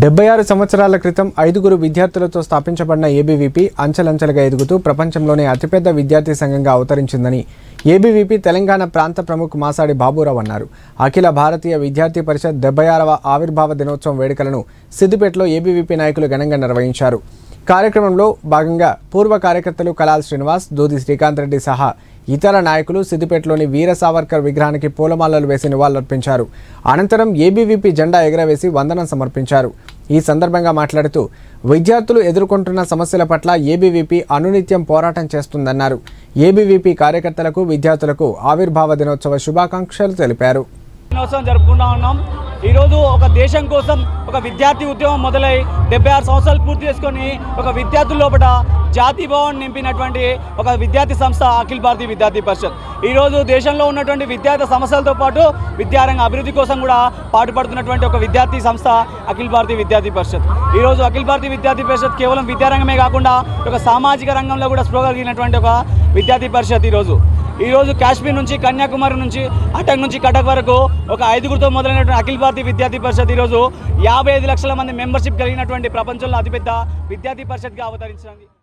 డెబ్బై ఆరు సంవత్సరాల క్రితం ఐదుగురు విద్యార్థులతో స్థాపించబడిన ఏబీవీపీ అంచెలంచెలుగా ఎదుగుతూ ప్రపంచంలోనే అతిపెద్ద విద్యార్థి సంఘంగా అవతరించిందని ఏబీవీపీ తెలంగాణ ప్రాంత ప్రముఖ్ మాసాడి బాబురావు అన్నారు. అఖిల భారతీయ విద్యార్థి పరిషత్ డెబ్బై ఆరవ ఆవిర్భావ దినోత్సవం వేడుకలను సిద్దిపేటలో ఏబీవీపీ నాయకులు ఘనంగా నిర్వహించారు. కార్యక్రమంలో భాగంగా పూర్వ కార్యకర్తలు కలాల్ శ్రీనివాస్ దూది శ్రీకాంత్ రెడ్డి సహా ఇతర నాయకులు సిద్దిపేటలోని వీర సావర్కర్ విగ్రహానికి పూలమాలలు వేసి నివాళులర్పించారు. అనంతరం ఏబీవీపీ జెండా ఎగరవేసి వందనం సమర్పించారు. ఈ సందర్భంగా మాట్లాడుతూ విద్యార్థులు ఎదుర్కొంటున్న సమస్యల పట్ల ఏబీవీపీ అనునిత్యం పోరాటం చేస్తుందన్నారు. ఏబీవీపీ కార్యకర్తలకు విద్యార్థులకు ఆవిర్భావ దినోత్సవ శుభాకాంక్షలు తెలిపారు. జరుపుకుంటా ఉన్నాం. ఈరోజు ఒక దేశం కోసం ఒక విద్యార్థి ఉద్యమం మొదలై డెబ్బై ఆరు సంవత్సరాలు పూర్తి చేసుకొని ఒక విద్యార్థుల లోపల జాతీయ భవన్ నింపినటువంటి ఒక విద్యార్థి సంస్థ అఖిల భారతీయ విద్యార్థి పరిషత్. ఈరోజు దేశంలో ఉన్నటువంటి విద్యార్థి సమస్యలతో పాటు విద్యారంగ అభివృద్ధి కోసం కూడా పాటుపడుతున్నటువంటి ఒక విద్యార్థి సంస్థ అఖిల భారతీయ విద్యార్థి పరిషత్. ఈరోజు అఖిల భారతీయ విద్యార్థి పరిషత్ కేవలం విద్యారంగమే కాకుండా ఒక సామాజిక రంగంలో కూడా స్పృహ కలిగినటువంటి ఒక విద్యార్థి పరిషత్ ఈరోజు. ఈరోజు కాశ్మీర్ నుంచి కన్యాకుమారి నుంచి అటక్ నుంచి కటక్ వరకు ఒక ఐదుగురితో మొదలైనటువంటి అఖిల భారతీయ విద్యార్థి పరిషత్ ఈరోజు యాభై ఐదు లక్షల మంది మెంబర్షిప్ కలిగినటువంటి ప్రపంచంలో అతిపెద్ద విద్యార్థి పరిషత్గా అవతరించింది